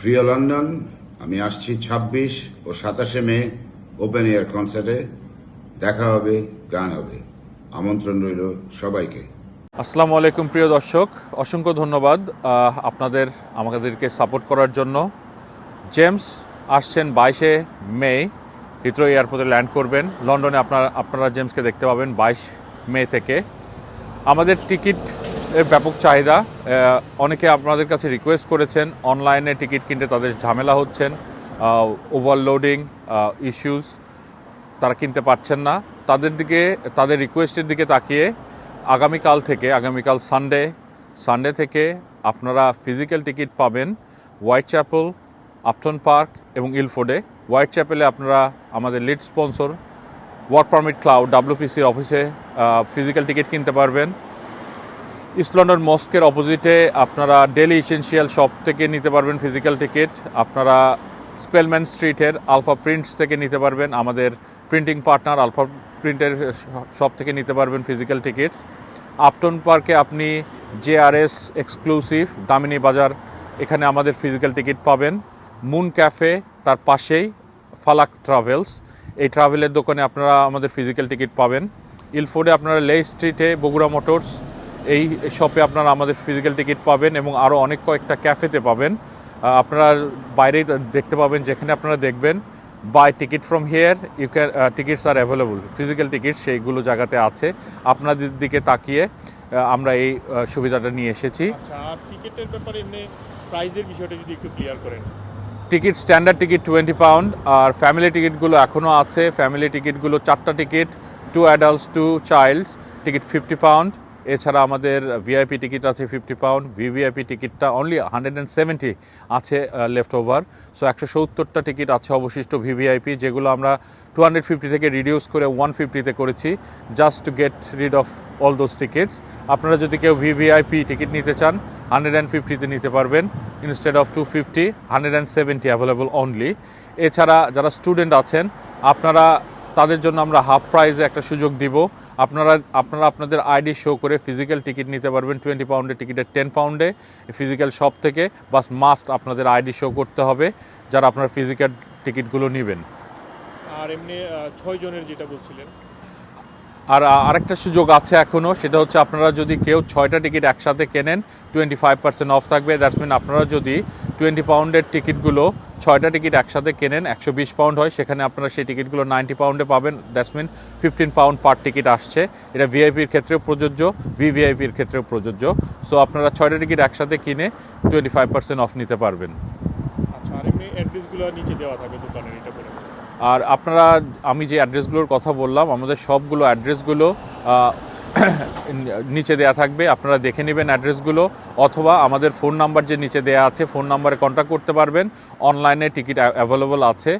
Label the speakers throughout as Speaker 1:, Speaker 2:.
Speaker 1: প্রিয় লন্ডন, আমি আসছি ছাব্বিশ ও সাতাশে মে ওপেন এয়ার কনসার্টে। দেখা হবে, গান হবে। আমন্ত্রণ রইল সবাইকে।
Speaker 2: আসসালামু আলাইকুম, প্রিয় দর্শক। অসংখ্য ধন্যবাদ আপনাদের, আমাদেরকে সাপোর্ট করার জন্য। জেমস, আসছেন বাইশে মে হিথ্রো এয়ারপোর্টে ল্যান্ড করবেন। লন্ডনে আপনারা আপনারা জেমসকে দেখতে পাবেন বাইশ মে থেকে। আমাদের টিকিট এর ব্যাপক চাহিদা। অনেকে আপনাদের কাছে রিকোয়েস্ট করেছেন অনলাইনে টিকিট কিনতে তাদের ঝামেলা হচ্ছেন ওভারলোডিং ইস্যুস তারা কিনতে পারছেন না। তাদের দিকে, তাদের রিকোয়েস্টের দিকে তাকিয়ে আগামীকাল থেকে, আগামীকাল সানডে সানডে থেকে আপনারা ফিজিক্যাল টিকিট পাবেন হোয়াইট চ্যাপেল আপটন পার্ক এবং ইলফোর্ডে হোয়াইট চ্যাপেলে আপনারা আমাদের lead sponsor work permit cloud ডাব্লিউপিসির অফিসে ফিজিক্যাল টিকিট কিনতে পারবেন। ইস্ট লন্ডন মস্কের অপোজিটে আপনারা ডেলি ইসেনশিয়াল শপ থেকে নিতে পারবেন ফিজিক্যাল টিকিট আপনারা স্পেলম্যান স্ট্রিটের আলফা প্রিন্টস থেকে নিতে পারবেন। আমাদের প্রিন্টিং পার্টনার আলফা প্রিন্টের শপ থেকে নিতে পারবেন ফিজিক্যাল টিকিটস আপটন পার্কে আপনি জেআরএস এক্সক্লুসিভ দামিনী বাজার, এখানে আমাদের ফিজিক্যাল টিকিট পাবেন। মুন ক্যাফে তার পাশেই ফালাক ট্রাভেলস এই ট্রাভেলের দোকানে আপনারা আমাদের ফিজিক্যাল টিকিট পাবেন। ইলফোর্ডে আপনারা লে স্ট্রিটে বগুড়া মোটরস এই শপে আপনারা আমাদের ফিজিক্যাল টিকিট পাবেন এবং আরও অনেক কয়েকটা ক্যাফেতে পাবেন। আপনারা বাইরেই দেখতে পাবেন যেখানে আপনারা দেখবেন buy ticket from here you can tickets are available physical ticket সেইগুলো জায়গাতে আছে। আপনাদের দিকে তাকিয়ে আমরা এই সুবিধাটা নিয়ে এসেছি।
Speaker 3: আচ্ছা টিকিটের ব্যাপারে এমনি প্রাইজের বিষয়টা যদি একটু ক্লিয়ার করেন।
Speaker 2: Ticket standard ticket twenty pound আর ফ্যামিলি টিকিটগুলো এখনও আছে। ফ্যামিলি টিকিটগুলো চারটা ticket two adults two child ticket fifty pound এছাড়া আমাদের ভিআইপি টিকিট আছে ফিফটি পাউন্ড ভিভিআইপি টিকিটটা অনলি হান্ড্রেড অ্যান্ড সেভেন্টি আছে লেফট ওভার সো একশো সত্তরটা টিকিট আছে অবশিষ্ট ভিভিআইপি যেগুলো আমরা টু হান্ড্রেড ফিফটি থেকে রিডিউস করে ওয়ান ফিফটিতে করেছি just to get rid of all those tickets আপনারা যদি কেউ ভিভিআইপি টিকিট নিতে চান হান্ড্রেড অ্যান্ড ফিফটিতে নিতে পারবেন instead of two fifty hundred and seventy available only এছাড়া যারা স্টুডেন্ট আছেন, আপনারা তাদের জন্য আমরা হাফ প্রাইজে একটা সুযোগ দিব। আপনারা আপনারা আপনাদের আইডি শো করে ফিজিক্যাল টিকিট নিতে পারবেন টোয়েন্টি পাউন্ডের টিকিটের টেন পাউন্ডে ফিজিক্যাল শপ থেকে। বাস মাস্ট আপনাদের আইডি শো করতে হবে, যারা আপনার ফিজিক্যাল টিকিটগুলো নেবেন।
Speaker 3: আর এমনি ছয় জনের যেটা বলছিলেন।
Speaker 2: আর আরেকটা সুযোগ আছে এখনও সেটা হচ্ছে আপনারা যদি কেউ ছয়টা টিকিট একসাথে কেনেন টোয়েন্টি ফাইভ পার্সেন্ট অফ থাকবে। দ্যাটস মিন আপনারা যদি টোয়েন্টি পাউন্ডের টিকিটগুলো ছয়টা টিকিট একসাথে কেনেন, একশো বিশ পাউন্ড হয়, সেখানে আপনারা সেই টিকিটগুলো নাইনটি পাউন্ডে পাবেন। That's mean fifteen pound per ticket আসছে। এটা ভিআইপির ক্ষেত্রেও প্রযোজ্য ভিভিআইপির ক্ষেত্রেও প্রযোজ্য। সো আপনারা ছয়টা টিকিট একসাথে কিনে টোয়েন্টি ফাইভ পার্সেন্ট অফ নিতে পারবেন।
Speaker 3: আচ্ছা আর এমনি অ্যাড্রেসগুলো নিচে দেওয়া থাকে দোকানের, এটা।
Speaker 2: আর আপনারা, আমি যে অ্যাড্রেসগুলোর কথা বললাম, আমাদের সবগুলো অ্যাড্রেসগুলো নিচে দেয়া থাকবে। আপনারা দেখে নেবেন অ্যাড্রেসগুলো, অথবা আমাদের ফোন নাম্বার যে নিচে দেয়া আছে, ফোন নাম্বারে কন্ট্যাক্ট করতে পারবেন। অনলাইনে টিকিট অ্যাভেলেবল আছে।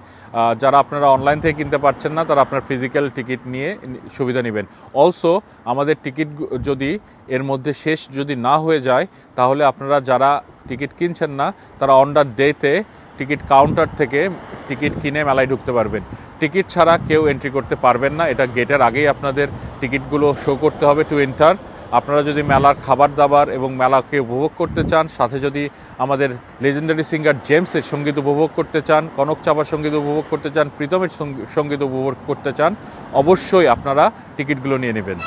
Speaker 2: যারা আপনারা অনলাইন থেকে কিনতে পারছেন না, তারা আপনার ফিজিক্যাল টিকিট নিয়ে সুবিধা নেবেন। অলসো, আমাদের টিকিট যদি এর মধ্যে শেষ যদি না হয়ে যায়, তাহলে আপনারা যারা টিকিট কিনছেন না, তারা অন দ্য ডেতে টিকিট কাউন্টার থেকে টিকিট কিনে মেলায় ঢুকতে পারবেন। টিকিট ছাড়া কেউ এন্ট্রি করতে পারবেন না। এটা গেটের আগেই আপনাদের টিকিটগুলো শো করতে হবে টু এন্টার আপনারা যদি মেলার খাবার দাবার এবং মেলাকে উপভোগ করতে চান, সাথে যদি আমাদের লেজেন্ডারি সিঙ্গার জেমসের সংগীত উপভোগ করতে চান, কনক চাপার সংগীত উপভোগ করতে চান, প্রীতমের সংগীত উপভোগ করতে চান, অবশ্যই আপনারা টিকিটগুলো নিয়ে নেবেন।